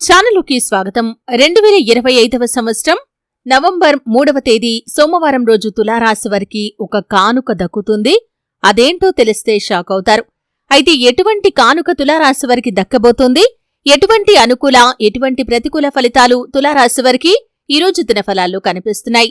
ఛానలుకి స్వాగతం. రెండు వేల ఇరవై ఐదవ సంవత్సరం నవంబర్ మూడవ తేదీ సోమవారం రోజు తులారాశి వారికి ఒక కానుక దక్కుతుంది. అదేంటో తెలిస్తే షాక్ అవుతారు. అయితే ఎటువంటి కానుక తులారాశి వారికి దక్కబోతుంది? ఎటువంటి అనుకూల ఎటువంటి ప్రతికూల ఫలితాలు తులారాశి వారికి ఈరోజు దినఫలాల్లో కనిపిస్తున్నాయి?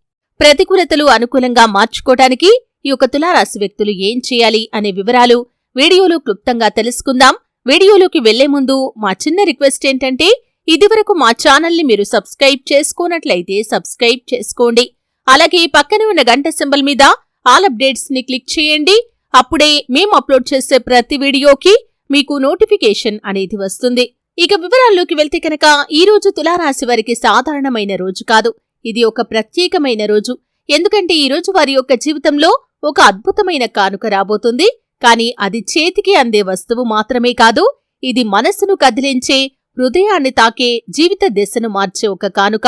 ప్రతికూలతలు అనుకూలంగా మార్చుకోటానికి ఈ యొక్క తులారాశి వ్యక్తులు ఏం చేయాలి అనే వివరాలు వీడియోలో క్లుప్తంగా తెలుసుకుందాం. వీడియోలోకి వెళ్ళే ముందు మా చిన్న రిక్వెస్ట్ ఏంటంటే ఇదివరకు మా ఛానల్ని మీరు సబ్స్క్రైబ్ చేసుకోనట్లయితే సబ్స్క్రైబ్ చేసుకోండి. అలాగే పక్కనే ఉన్న గంట సింబల్ మీద ఆల్ అప్డేట్స్ని క్లిక్ చేయండి. అప్పుడే మేము అప్లోడ్ చేసే ప్రతి వీడియోకి మీకు నోటిఫికేషన్ అనేది వస్తుంది. ఇక వివరాల్లోకి వెళ్తే కనుక ఈ రోజు తులారాశి వారికి సాధారణమైన రోజు కాదు. ఇది ఒక ప్రత్యేకమైన రోజు. ఎందుకంటే ఈ రోజు వారి యొక్క జీవితంలో ఒక అద్భుతమైన కానుక రాబోతుంది. కానీ అది చేతికి అందే వస్తువు మాత్రమే కాదు ఇది మనస్సును కదిలించే హృదయాన్ని తాకే జీవిత దిశను మార్చే ఒక కానుక.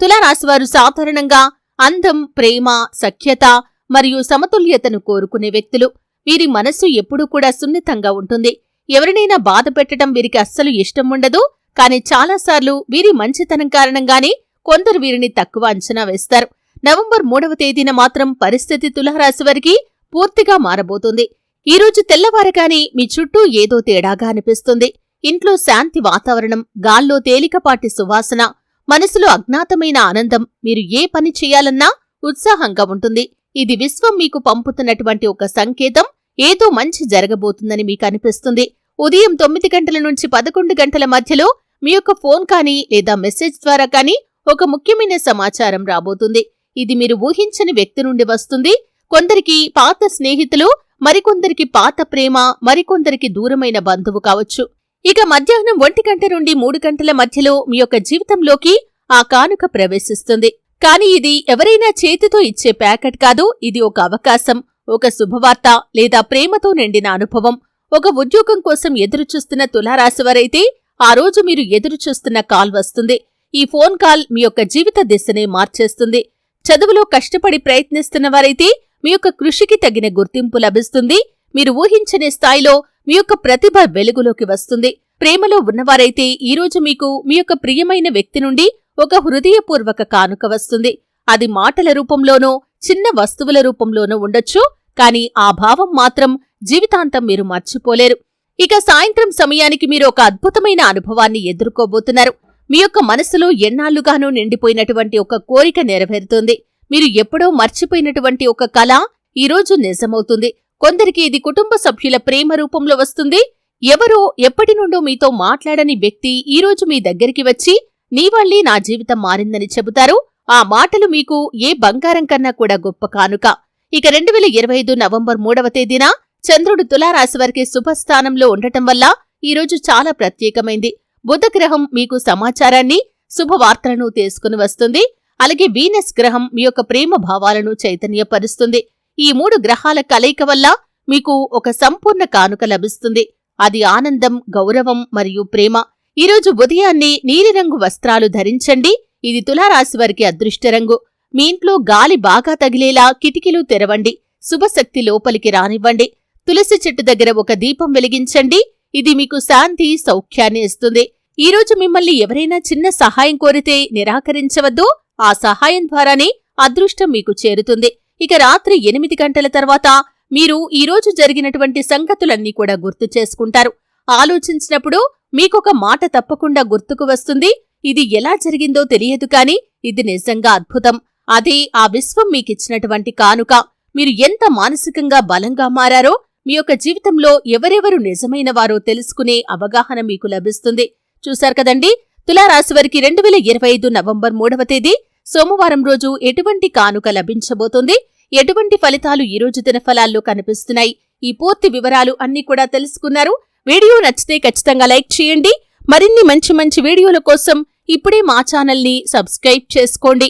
తులారాశివారు సాధారణంగా అందం ప్రేమ సఖ్యత మరియు సమతుల్యతను కోరుకునే వ్యక్తులు. వీరి మనస్సు ఎప్పుడూ కూడా సున్నితంగా ఉంటుంది. ఎవరినైనా బాధ పెట్టడం వీరికి అస్సలు ఇష్టం ఉండదు. కానీ చాలాసార్లు వీరి మంచితనం కారణంగానే కొందరు వీరిని తక్కువ అంచనా వేస్తారు. నవంబర్ మూడవ తేదీన మాత్రం పరిస్థితి తులారాశి వారికి పూర్తిగా మారబోతుంది. ఈ రోజు తెల్లవారగానే మీ చుట్టూ ఏదో తేడాగా అనిపిస్తుంది. ఇంట్లో శాంతి వాతావరణం గాల్లో తేలికపాటి సువాసన మనసులో అజ్ఞాతమైన ఆనందం మీరు ఏ పని చేయాలన్నా ఉత్సాహంగా ఉంటుంది. ఇది విశ్వం మీకు పంపుతున్నటువంటి ఒక సంకేతం. ఏదో మంచి జరగబోతుందని మీకు అనిపిస్తుంది. ఉదయం తొమ్మిది గంటల నుంచి పదకొండు గంటల మధ్యలో మీ యొక్క ఫోన్ కానీ లేదా మెసేజ్ ద్వారా కానీ ఒక ముఖ్యమైన సమాచారం రాబోతుంది. ఇది మీరు ఊహించని వ్యక్తి నుండి వస్తుంది. కొందరికి పాత స్నేహితులు మరికొందరికి పాత ప్రేమ మరికొందరికి దూరమైన బంధువు కావచ్చు. ఇక మధ్యాహ్నం ఒంటి గంట నుండి మూడు గంటల మధ్యలో మీ యొక్క జీవితంలోకి ఆ కానుక ప్రవేశిస్తుంది. కానీ ఇది ఎవరైనా చేతితో ఇచ్చే ప్యాకెట్ కాదు ఇది ఒక అవకాశం ఒక శుభవార్త లేదా ప్రేమతో నిండిన అనుభవం. ఒక ఉద్యోగం కోసం ఎదురుచూస్తున్న తులారాశివారైతే ఆ రోజు మీరు ఎదురుచూస్తున్న కాల్ వస్తుంది. ఈ ఫోన్ కాల్ మీ యొక్క జీవిత దిశనే మార్చేస్తుంది. చదువులో కష్టపడి ప్రయత్నిస్తున్న వారైతే మీ యొక్క కృషికి తగిన గుర్తింపు లభిస్తుంది. మీరు ఊహించని స్థాయిలో మీ యొక్క ప్రతిభ వెలుగులోకి వస్తుంది. ప్రేమలో ఉన్నవారైతే ఈ రోజు మీకు మీ యొక్క ప్రియమైన వ్యక్తి నుండి ఒక హృదయపూర్వక కానుక వస్తుంది. అది మాటల రూపంలోనో చిన్న వస్తువుల రూపంలోనో ఉండొచ్చు. కానీ ఆ భావం మాత్రం జీవితాంతం మీరు మర్చిపోలేరు. ఇక సాయంత్రం సమయానికి మీరు ఒక అద్భుతమైన అనుభవాన్ని ఎదుర్కోబోతున్నారు. మీ యొక్క మనసులో ఎన్నాళ్ళుగానూ నిండిపోయినటువంటి ఒక కోరిక నెరవేరుతుంది. మీరు ఎప్పుడో మర్చిపోయినటువంటి ఒక కళ ఈరోజు నిజమవుతుంది. కొందరికి ఇది కుటుంబ సభ్యుల ప్రేమ రూపంలో వస్తుంది. ఎవరో ఎప్పటి నుండో మీతో మాట్లాడని వ్యక్తి ఈరోజు మీ దగ్గరికి వచ్చి నీ వల్లే నా జీవితం మారిందని చెబుతారు. ఆ మాటలు మీకు ఏ బంగారం కన్నా కూడా గొప్ప కానుక. ఇక రెండు వేల ఇరవై ఐదు నవంబర్ మూడవ తేదీన చంద్రుడు తులారాశి వారికి శుభస్థానంలో ఉండటం వల్ల ఈరోజు చాలా ప్రత్యేకమైంది. బుధగ్రహం మీకు సమాచారాన్ని శుభవార్తలను తీసుకుని వస్తుంది. అలాగే వీనస్ గ్రహం మీ యొక్క ప్రేమ భావాలను చైతన్యపరుస్తుంది. ఈ మూడు గ్రహాల కలయిక వల్ల మీకు ఒక సంపూర్ణ కానుక లభిస్తుంది. అది ఆనందం గౌరవం మరియు ప్రేమ. ఈరోజు ఉదయాన్నే నీలిరంగు వస్త్రాలు ధరించండి. ఇది తులారాశి వారికి అదృష్ట రంగు. మీ ఇంట్లో గాలి బాగా తగిలేలా కిటికీలు తెరవండి. శుభశక్తి లోపలికి రానివ్వండి. తులసి చెట్టు దగ్గర ఒక దీపం వెలిగించండి. ఇది మీకు శాంతి సౌఖ్యాన్ని ఇస్తుంది. ఈ రోజు మిమ్మల్ని ఎవరైనా చిన్న సహాయం కోరితే నిరాకరించవద్దు. ఆ సహాయం ద్వారానే అదృష్టం మీకు చేరుతుంది. ఇక రాత్రి ఎనిమిది గంటల తర్వాత మీరు ఈ రోజు జరిగినటువంటి సంగతులన్నీ కూడా గుర్తు చేసుకుంటారు. ఆలోచించినప్పుడు మీకొక మాట తప్పకుండా గుర్తుకు వస్తుంది. ఇది ఎలా జరిగిందో తెలియదు కాని ఇది నిజంగా అద్భుతం. అదే ఆ విశ్వం మీకిచ్చినటువంటి కానుక. మీరు ఎంత మానసికంగా బలంగా మారారో మీ యొక్క జీవితంలో ఎవరెవరు నిజమైన వారో తెలుసుకునే అవగాహన మీకు లభిస్తుంది. చూశారు కదండి? తులారాశి వారికి రెండు వేల ఇరవై ఐదు నవంబర్ మూడవ తేదీ సోమవారం రోజు ఎటువంటి కానుక లభించబోతుంది? ఎటువంటి ఫలితాలు ఈ రోజు దినఫలాల్లో కనిపిస్తున్నాయి? ఈ పూర్తి వివరాలు అన్ని కూడా తెలుసుకున్నారు. వీడియో నచ్చితే ఖచ్చితంగా లైక్ చేయండి. మరిన్ని మంచి మంచి వీడియోల కోసం ఇప్పుడే మా ఛానల్ని సబ్స్క్రైబ్ చేసుకోండి.